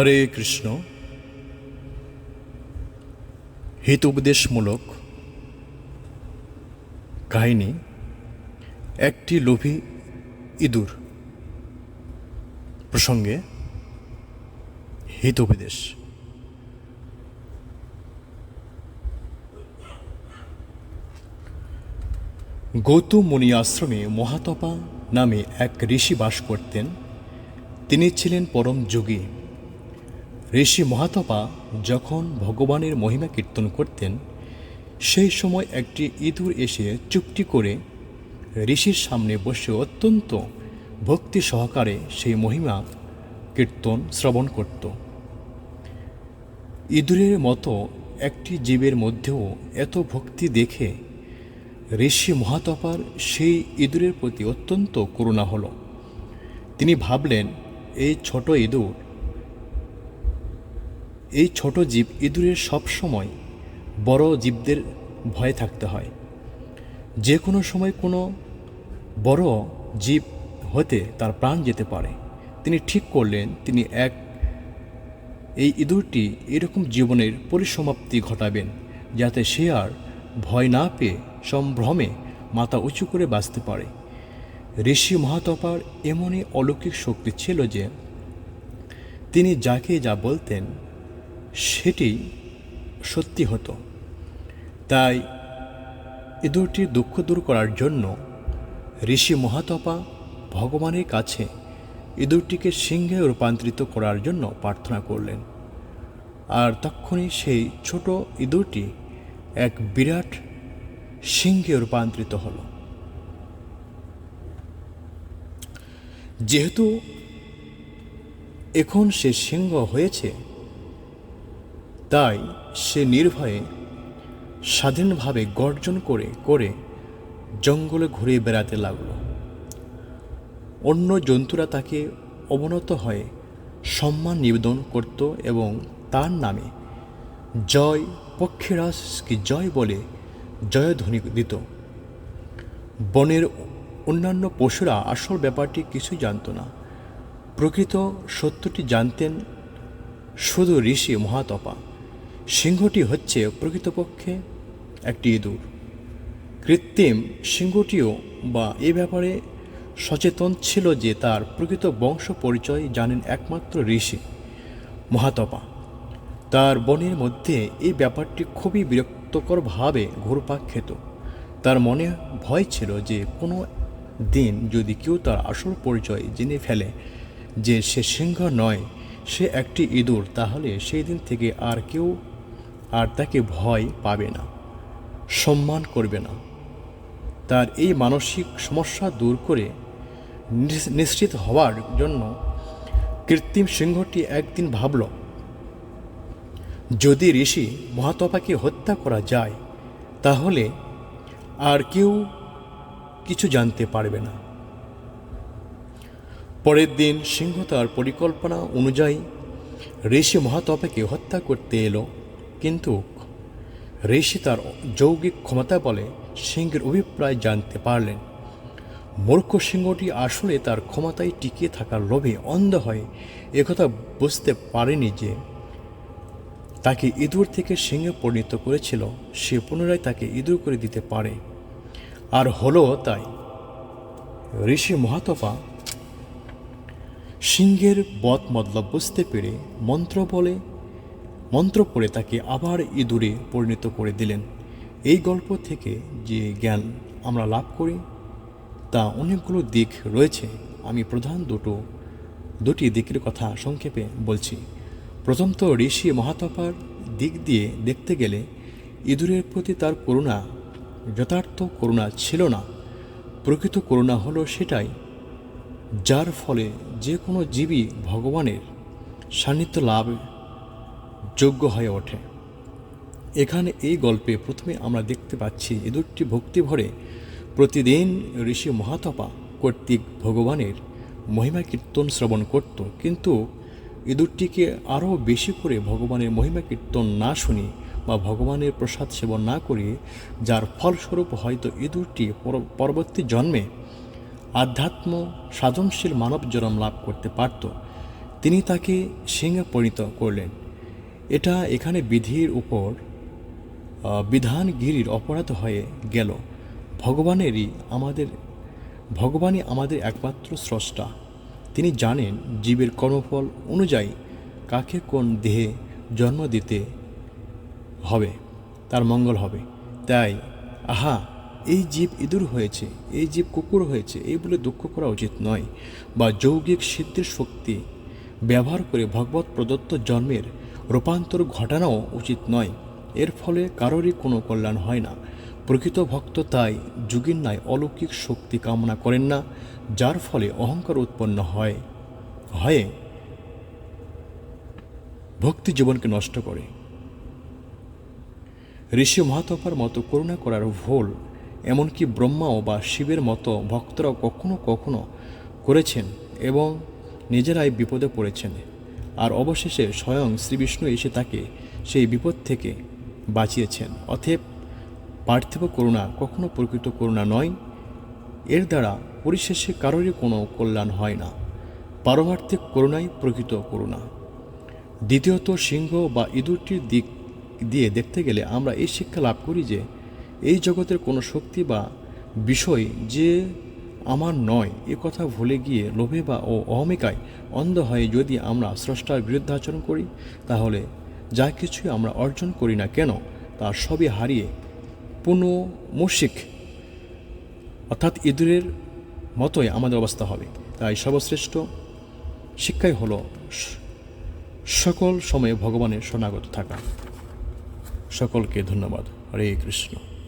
হরে কৃষ্ণ। হিতোপদেশমূলক কাহিনী, একটি লোভী ইঁদুর প্রসঙ্গে হিতোপদেশ। গৌতম মুনি আশ্রমে মহাতপা নামে এক ঋষি বাস করতেন। তিনি ছিলেন পরম যোগী। ঋষি মহাতপা যখন ভগবানের মহিমা কীর্তন করতেন, সেই সময় একটি ইঁদুর এসে চুপটি করে ঋষির সামনে বসে অত্যন্ত ভক্তি সহকারে সেই মহিমা কীর্তন শ্রবণ করত। ইঁদুরের মতো একটি জীবের মধ্যেও এত ভক্তি দেখে ঋষি মহাতপার সেই ইঁদুরের প্রতি অত্যন্ত করুণা হলো। তিনি ভাবলেন, এই ছোট ইঁদুর এই ছোট জীব ইঁদুরের সব সময় বড় জীবদের ভয়ে থাকতে হয়। যে কোনো সময় কোনো বড় জীব হতে তার প্রাণ যেতে পারে। তিনি ঠিক করলেন, তিনি এক এই ইঁদুরটি এরকম জীবনের পরিসমাপ্তি ঘটাবেন, যাতে সে আর ভয় না পেয়ে সম্ভ্রমে মাথা উঁচু করে বাঁচতে পারে। ঋষি মহাতপার এমনই অলৌকিক শক্তি ছিল যে তিনি যাকে যা বলতেন সেটি সত্যি হতো। তাই ইঁদুরটির দুঃখ দূর করার জন্য ঋষি মহাতপা ভগবানের কাছে ইঁদুরটিকে সিংহে রূপান্তরিত করার জন্য প্রার্থনা করলেন। আর তখনই সেই ছোট ইঁদুরটি এক বিরাট সিংহে রূপান্তরিত হলো। যেহেতু এখন সে সিংহ হয়েছে তাই সে নির্ভয়ে স্বাধীনভাবে গর্জন করে করে জঙ্গলে ঘুরে বেড়াতে লাগল। অন্য জন্তুরা তাকে অবনত হয়ে সম্মান নিবেদন করত এবং তার নামে জয় পক্ষীরাজকে জয় বলে জয়ধ্বনি দিত। বনের অন্যান্য পশুরা আসল ব্যাপারটি কিছুই জানত না। প্রকৃত সত্যটি জানতেন শুধু ঋষি মহাতপা। সিংহটি হচ্ছে প্রকৃতপক্ষে একটি ইঁদুর। কৃত্রিম সিংহটিও বা এ ব্যাপারে সচেতন ছিল যে তার প্রকৃত বংশ পরিচয় জানেন একমাত্র ঋষি, মহাতপা। তার বনের মধ্যে এই ব্যাপারটি খুবই বিরক্তকরভাবে ঘুরপাক খেত। তার মনে ভয় ছিল যে কোনো দিন যদি কেউ তার আসল পরিচয় জেনে ফেলে যে সে সিংহ নয়, সে একটি ইঁদুর, তাহলে সেই দিন থেকে আর কেউ আর তাকে ভয় পাবে না, সম্মান করবে না। তার এই মানসিক সমস্যা দূর করে নিশ্চিত হওয়ার জন্য কৃত্রিম সিংহটি একদিন ভাবল, যদি ঋষি মহাতপাকে হত্যা করা যায়, তাহলে আর কেউ কিছু জানতে পারবে না। পরের দিন সিংহ তার পরিকল্পনা অনুযায়ী ঋষি মহাতপাকে হত্যা করতে এলো। কিন্তু ঋষি তার যৌগিক ক্ষমতা বলে সিংহের অভিপ্রায় জানতে পারলেন। মূর্খ সিংহটি আসলে তার ক্ষমতায় টিকিয়ে থাকার লোভে অন্ধ হয়ে একথা বুঝতে পারেনি যে তাকে ইঁদুর থেকে সিংহে পরিণত করেছিল, সে পুনরায় তাকে ইঁদুর করে দিতে পারে। আর হলো তাই। ঋষি মহাতপা সিংহের বদ মতলব বুঝতে পেরে মন্ত্র বলে মন্ত্র পড়ে তাকে আবার ইঁদুরে পরিণত করে দিলেন। এই গল্প থেকে যে জ্ঞান আমরা লাভ করি, তা অনেকগুলো দিক রয়েছে। আমি প্রধান দুটো, দুটি দিকের কথা সংক্ষেপে বলছি। প্রথমত ঋষি মহাতপার দিক দিয়ে দেখতে গেলে ইঁদুরের প্রতি তার করুণা, যথার্থ করুণা ছিল না। প্রকৃত করুণা হলো সেটাই, যার ফলে যে কোনো জীবই ভগবানের সান্নিধ্য লাভ যোগ্য হয়ে ওঠে। এখানে এই গল্পে প্রথমে আমরা দেখতে পাচ্ছি ইঁদুরটি ভক্তি ভরে প্রতিদিন ঋষি মহাতপা কর্তৃক ভগবানের মহিমা কীর্তন শ্রবণ করত, কিন্তু ইঁদুরটিকে আরও বেশি করে ভগবানের মহিমা কীর্তন না শুনি বা ভগবানের প্রসাদ সেবন না করিয়ে যার ফলস্বরূপ হয়তো ইঁদুরটি পর- পরবর্তী জন্মে আধ্যাত্ম সাধনশীল মানব জন্ম লাভ করতে পারত। তিনি তাকে সিংহে পরিণত করলেন। এটা এখানে বিধির উপর আহ, বিধানগিরির অপরাধ হয়ে গেল। ভগবানেরই আমাদের ভগবানই আমাদের একমাত্র স্রষ্টা। তিনি জানেন জীবের কর্মফল অনুযায়ী কাকে কোন দেহে জন্ম দিতে হবে তার মঙ্গল হবে। তাই আহা এই জীব ইঁদুর হয়েছে এই জীব কুকুর হয়েছে এই বলে দুঃখ করা উচিত নয়। বা যৌগিক সিদ্ধির শক্তি ব্যবহার করে ভগবত প্রদত্ত জন্মের রূপান্তর ঘটানো উচিত নয়। এর ফলে কারোরই কোনো কল্যাণ হয় না। প্রকৃত ভক্ত তাই যুগের ন্যায় অলৌকিক শক্তি কামনা করেন না, যার ফলে অহংকার উৎপন্ন হয়। হয়ে। ভক্তি জীবনকে নষ্ট করে। ঋষি মহাতপার মতো করুণা করার ভুল, এমনকি ব্রহ্মাও বা শিবের মতো ভক্তরাও কখনো কখনো করেছেন এবং নিজেরাই বিপদে পড়েছেন। আর অবশেষে স্বয়ং শ্রীবিষ্ণু এসে তাকে সেই বিপদ থেকে বাঁচিয়েছেন। অতএব পার্থিব করুণা কখনো প্রকৃত করুণা নয়। এর দ্বারা পরিশেষে কারোরই কোনো কল্যাণ হয় না। পারমার্থিক করুণাই প্রকৃত করুণা। দ্বিতীয়ত সিংহ বা ইঁদুরটির দিক দিয়ে দেখতে গেলে আমরা এই শিক্ষা লাভ করি যে এই জগতের কোনো শক্তি বা বিষয় যে আমার নয়। এ কথা ভুলে গিয়ে লোভে বা ও অহমিকায় অন্ধ হয়ে যদি আমরা স্রষ্টার বিরুদ্ধে আচরণ করি, তাহলে যা কিছুই আমরা অর্জন করি না কেন, তার সবই হারিয়ে পুনঃমূষিক অর্থাৎ ইঁদুরের মতোই আমাদের অবস্থা হবে। তাই সর্বশ্রেষ্ঠ শিক্ষাই হলো সকল সময়ে ভগবানের শরণাগত থাকা। সকলকে ধন্যবাদ। হরে কৃষ্ণ।